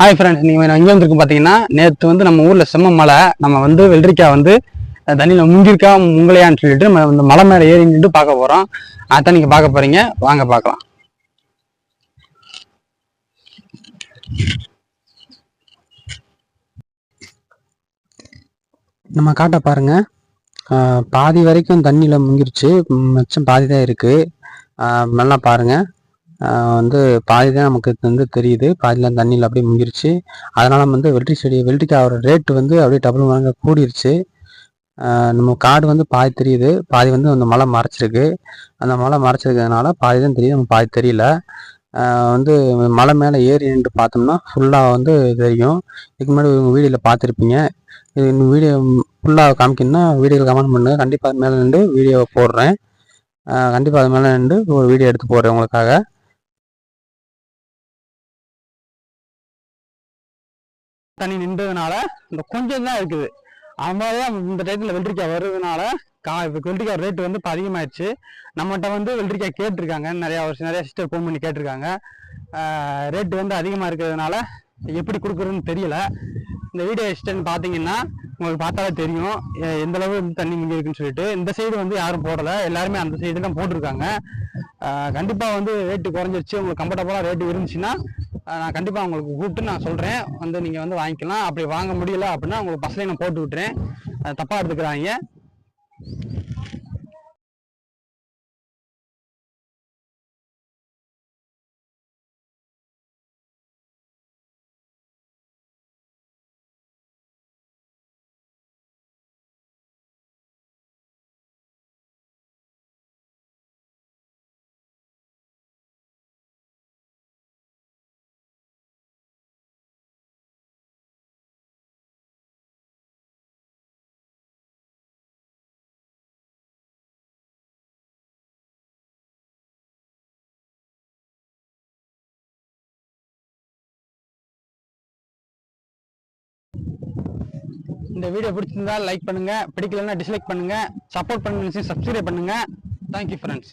Hi friends நீங்கள் இங்கே வந்திருக்கு பார்த்தீங்கன்னா நேற்று வந்து நம்ம ஊரில் செம்ம மலை நம்ம வந்து வெள்ளரிக்காய் வந்து தண்ணியில் முங்கிருக்கா முங்கலையான்னு சொல்லிட்டு நம்ம இந்த மலை மேலே ஏறி நின்று பார்க்க போகிறோம் அதான் நீங்கள் பார்க்க போகிறீங்க வாங்க பார்க்கலாம். நம்ம காட்ட பாருங்க. பாதி வரைக்கும் தண்ணியில் முங்கிருச்சு. மிச்சம் பாதி தான் இருக்குது நல்லா பாருங்கள் வந்து பாதி தான் நமக்கு இது வந்து தெரியுது. பாதிலாம் தண்ணியில் அப்படியே முங்கிருச்சு. அதனால் வந்து வெள்ளரி செடி வெள்ளரிக்காயோட ரேட்டு வந்து அப்படியே டபுள் மடங்கு கூடிருச்சு. நம்ம காடு வந்து பாதி தெரியுது. பாதி வந்து அந்த மலை மறைச்சிருக்கு. அந்த மலை மறைச்சிருக்கிறதுனால பாதி தான் தெரியுது. நம்ம பாதி தெரியல. வந்து மலை மேலே ஏறி நின்று பார்த்தோம்னா ஃபுல்லாக வந்து தெரியும். இதுக்கு முன்னாடி உங்கள் வீடியோவில் பார்த்துருப்பீங்க. இது இன்னும் வீடியோ ஃபுல்லாக காமிக்கணும்னா வீடியோவில் கமெண்ட் பண்ணுங்கள் கண்டிப்பாக அது மேலே நின்று வீடியோ போடுறேன். கண்டிப்பாக அது மேலே நின்று ஒரு வீடியோ எடுத்து போடுறேன் உங்களுக்காக. தண்ணி நின்றதுனால இந்த கொஞ்சம் தான் இருக்குது. அதனால இந்த டைத்தில் வெள்ளரிக்காய் வர்றதுனால கா இப்போ வெள்ளரிக்காய் ரேட்டு வந்து இப்போ அதிகமாயிடுச்சு. நம்மகிட்ட வந்து வெள்ளரிக்காய் கேட்டிருக்காங்க. நிறையா ஒரு நிறையா சிஸ்டர் ஃபோன் பண்ணி கேட்டிருக்காங்க. ரேட்டு வந்து அதிகமாக இருக்கிறதுனால எப்படி கொடுக்குறதுன்னு தெரியல. இந்த வீடியோ எக்ஸ்டென்ட் பார்த்தீங்கன்னா உங்களுக்கு பார்த்தாலே தெரியும். எ- எந்த அளவு தண்ணி இங்கே இருக்குன்னு சொல்லிட்டு. இந்த சைடு வந்து யாரும் போடலை. எல்லாருமே அந்த சைடு தான் போட்டிருக்காங்க. கண்டிப்பாக வந்து ரேட்டு குறைஞ்சிருச்சு. உங்களுக்கு கம்ஃபர்டபுளாக ரேட்டு இருந்துச்சுன்னா நான் கண்டிப்பாக உங்களுக்கு கூப்பிட்டு நான் சொல்கிறேன் வந்து நீங்கள் வந்து வாங்கிக்கலாம். அப்படி வாங்க முடியல அப்படின்னா உங்களுக்கு பஸ்லேயே நான் போட்டு விட்டுறேன். தப்பாக எடுத்துக்கிறாங்க. இந்த வீடியோ பிடிச்சிருந்தா லைக் பண்ணுங்க பிடிக்கலன்னா டிஸ்லைக் பண்ணுங்க சப்போர்ட் பண்ணுங்க சப்ஸ்கிரைப் பண்ணுங்க. Thank you friends